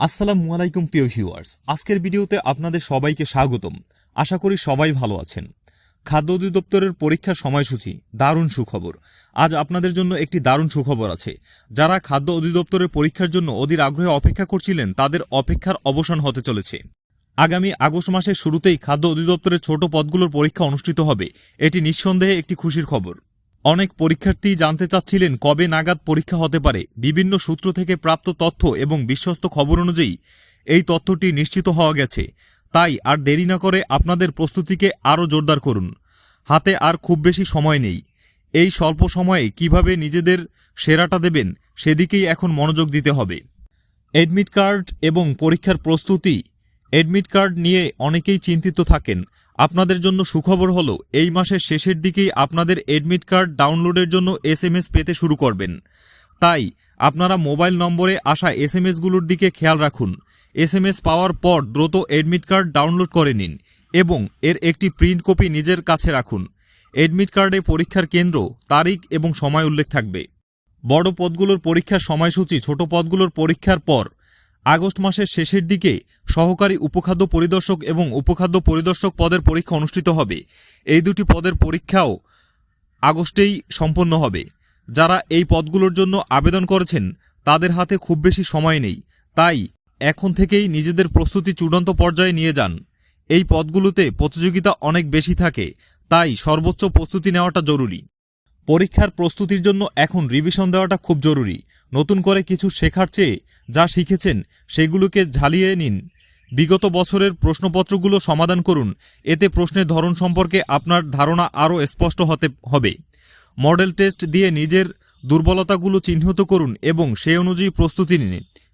আসসালামু আলাইকুম প্রিয় ভিউয়ার্স, আজকের ভিডিওতে আপনাদের সবাইকে স্বাগতম। আশা করি সবাই ভালো আছেন। খাদ্য অধিদপ্তরের পরীক্ষার সময়সূচি, দারুণ সুখবর। আজ আপনাদের জন্য একটি দারুণ সুখবর আছে। যারা খাদ্য অধিদপ্তরের পরীক্ষার জন্য অধীর আগ্রহে অপেক্ষা করছিলেন, তাদের অপেক্ষার অবসান হতে চলেছে। আগামী আগস্ট মাসের শুরুতেই খাদ্য অধিদপ্তরের ছোট পদগুলোর পরীক্ষা অনুষ্ঠিত হবে। এটি নিঃসন্দেহে একটি খুশির খবর। অনেক পরীক্ষার্থী জানতে চাচ্ছিলেন কবে নাগাদ পরীক্ষা হতে পারে। বিভিন্ন সূত্র থেকে প্রাপ্ত তথ্য এবং বিশ্বস্ত খবর অনুযায়ী এই তথ্যটি নিশ্চিত হওয়া গেছে। তাই আর দেরি না করে আপনাদের প্রস্তুতিকে আরও জোরদার করুন। হাতে আর খুব বেশি সময় নেই। এই স্বল্প সময়ে কীভাবে নিজেদের সেরাটা দেবেন, সেদিকেই এখন মনোযোগ দিতে হবে। এডমিট কার্ড এবং পরীক্ষার প্রস্তুতি। এডমিট কার্ড নিয়ে অনেকেই চিন্তিত থাকেন। আপনাদের জন্য সুখবর হলো, এই মাসের শেষের দিকেই আপনাদের এডমিট কার্ড ডাউনলোডের জন্য এসএমএস পেতে শুরু করবেন। তাই, আপনারা মোবাইল নম্বরে আসা এসএমএসগুলোর দিকে খেয়াল রাখুন। এসএমএস পাওয়ার পর দ্রুত এডমিট কার্ড ডাউনলোড করে নিন এবং এর একটি প্রিন্ট কপি নিজের কাছে রাখুন। এডমিট কার্ডে পরীক্ষার কেন্দ্র, তারিখ এবং সময় উল্লেখ থাকবে। বড় পদগুলোর পরীক্ষার সময়সূচি, ছোট পদগুলোর পরীক্ষার পর আগস্ট মাসের শেষের দিকে সহকারী উপখাদ্য পরিদর্শক এবং উপখাদ্য পরিদর্শক পদের পরীক্ষা অনুষ্ঠিত হবে। এই দুটি পদের পরীক্ষাও আগস্টেই সম্পন্ন হবে। যারা এই পদগুলোর জন্য আবেদন করেছেন, তাদের হাতে খুব বেশি সময় নেই। তাই এখন থেকেই নিজেদের প্রস্তুতি চূড়ান্ত পর্যায়ে নিয়ে যান। এই পদগুলোতে প্রতিযোগিতা অনেক বেশি থাকে, তাই সর্বোচ্চ প্রস্তুতি নেওয়াটা জরুরি। পরীক্ষার প্রস্তুতির জন্য এখন রিভিশন দেওয়াটা খুব জরুরি। নতুন করে কিছু শেখার চেয়ে যা শিখেছেন সেগুলোকে ঝালিয়ে নিন। বিগত বছরের প্রশ্নপত্রগুলো সমাধান করুন। এতে প্রশ্নের ধরন সম্পর্কে আপনার ধারণা আরও স্পষ্ট হতে হবে। মডেল টেস্ট দিয়ে নিজের দুর্বলতাগুলো চিহ্নিত করুন এবং সে অনুযায়ী প্রস্তুতি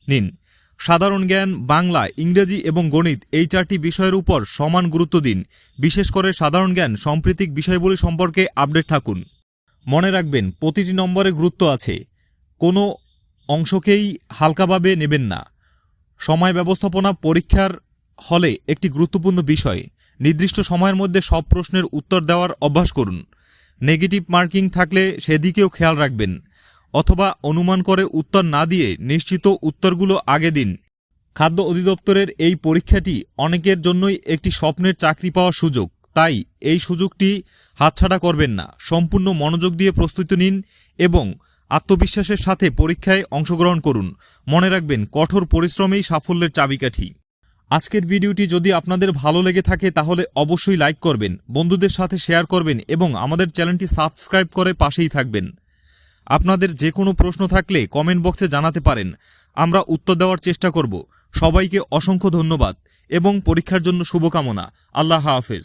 নিন। সাধারণ জ্ঞান, বাংলা, ইংরেজি এবং গণিত এই চারটি বিষয়ের উপর সমান গুরুত্ব দিন। বিশেষ করে সাধারণ জ্ঞান, সাম্প্রতিক বিষয়গুলি সম্পর্কে আপডেট থাকুন। মনে রাখবেন, প্রতিটি নম্বরে গুরুত্ব আছে। কোনো অংশকেই হালকাভাবে নেবেন না। সময় ব্যবস্থাপনা পরীক্ষার হলে একটি গুরুত্বপূর্ণ বিষয়। নির্দিষ্ট সময়ের মধ্যে সব প্রশ্নের উত্তর দেওয়ার অভ্যাস করুন। নেগেটিভ মার্কিং থাকলে সেদিকেও খেয়াল রাখবেন, অথবা অনুমান করে উত্তর না দিয়ে নিশ্চিত উত্তরগুলো আগে দিন। খাদ্য অধিদপ্তরের এই পরীক্ষাটি অনেকের জন্যই একটি স্বপ্নের চাকরি পাওয়ার সুযোগ, তাই এই সুযোগটি হাতছাড়া করবেন না। সম্পূর্ণ মনোযোগ দিয়ে প্রস্তুতি নিন এবং আত্মবিশ্বাসের সাথে পরীক্ষায় অংশগ্রহণ করুন। মনে রাখবেন, কঠোর পরিশ্রমেই সাফল্যের চাবিকাঠি। আজকের ভিডিওটি যদি আপনাদের ভালো লেগে থাকে, তাহলে অবশ্যই লাইক করবেন, বন্ধুদের সাথে শেয়ার করবেন এবং আমাদের চ্যানেলটি সাবস্ক্রাইব করে পাশেই থাকবেন। আপনাদের যে কোনো প্রশ্ন থাকলে কমেন্ট বক্সে জানাতে পারেন, আমরা উত্তর দেওয়ার চেষ্টা করব। সবাইকে অসংখ্য ধন্যবাদ এবং পরীক্ষার জন্য শুভকামনা। আল্লাহ হাফেজ।